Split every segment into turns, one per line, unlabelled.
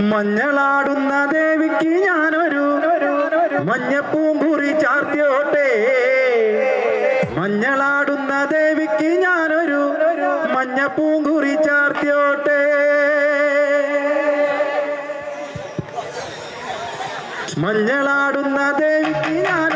മഞ്ഞളാടുന്ന ദേവിക്ക് ഞാനൊരു മഞ്ഞപ്പൂങ്കുറി ചാർത്തിയോട്ടെ. മഞ്ഞളാടുന്ന ദേവിക്ക് ഞാനൊരു മഞ്ഞപ്പൂങ്കുറി ചാർത്തിയോട്ടെ. മഞ്ഞളാടുന്ന ദേവിക്ക് ഞാൻ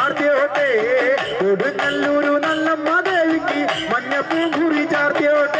ചാർത്തിയോട്ടെ. കൊടുങ്ങല്ലൂരു നല്ല ദേവിക്ക് മഞ്ഞപ്പൂ കുറി ചാർത്തിയോട്ടെ.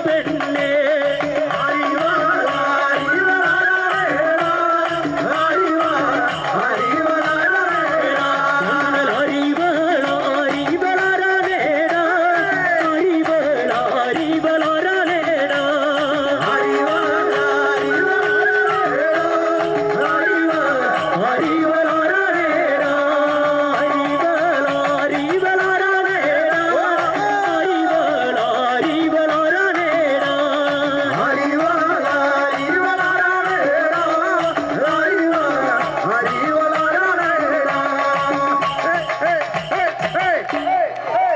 ಬೇಡ